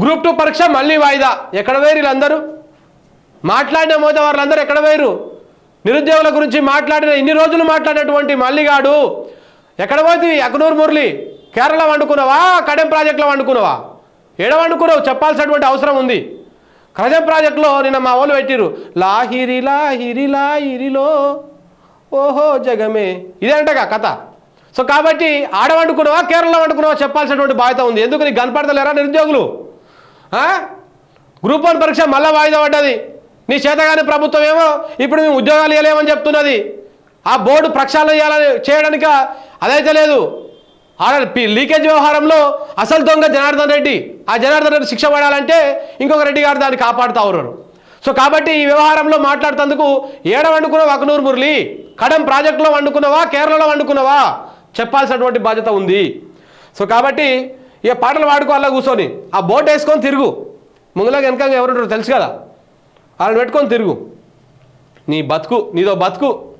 Group two పరీక్ష మళ్ళీ వాయిదా. ఎక్కడ వేరు వీళ్ళందరూ? మాట్లాడిన మోదవారులందరూ ఎక్కడ వేరు నిరుద్యోగుల గురించి మాట్లాడిన ఇన్ని రోజులు మాట్లాడినటువంటి మల్లిగాడు ఎక్కడ పోతుంది? అకనూరు మురళి కేరళ వండుకున్నావా? కడెం ప్రాజెక్టులో వండుకున్నావా? ఏడ వండుకున్నావు? చెప్పాల్సినటువంటి అవసరం ఉంది. కడెం ప్రాజెక్టులో నిన్న మా వాళ్ళు పెట్టిరు లాహిరి లాహిరి లాహిరిలో ఓహో జగమే. ఇదేంటగా కథ. సో కాబట్టి ఆడ వండుకున్నావా? కేరళ వండుకున్నావా? చెప్పాల్సినటువంటి బాధ్యత ఉంది. ఎందుకు? నీకు కనపడతలేరా నిరుద్యోగులు? గ్రూప్ వన్ పరీక్ష మళ్ళీ వాయిదా పడ్డది. నీ చేతగాని ప్రభుత్వం ఏమో ఇప్పుడు మేము ఉద్యోగాలు ఇవ్వలేమని చెప్తున్నది. ఆ బోర్డు ప్రక్షాళన చేయాలని చేయడానిక? అదైతే లేదు. ఆడ పి- లీకేజ్ వ్యవహారంలో అసలు దొంగ జనార్దన్ రెడ్డి. ఆ జనార్దన్ రెడ్డి శిక్ష పడాలంటే ఇంకొక రెడ్డి గారు దాన్ని కాపాడుతూ ఉన్నారు. సో కాబట్టి ఈ వ్యవహారంలో మాట్లాడుతందుకు ఏడ వండుకున్నావు అకనూరు మురళి? కడం ప్రాజెక్టులో వండుకున్నావా? కేరళలో వండుకున్నావా? చెప్పాల్సినటువంటి బాధ్యత ఉంది. సో కాబట్టి ఇక పాటలు పాడుకోవాలా కూర్చొని. ఆ బోట్ వేసుకొని తిరుగు. ముందులో వెనక ఎవరుంటారో తెలుసు కదా. వాళ్ళని పెట్టుకొని తిరుగు. నీ బతుకు నీదో బతుకు.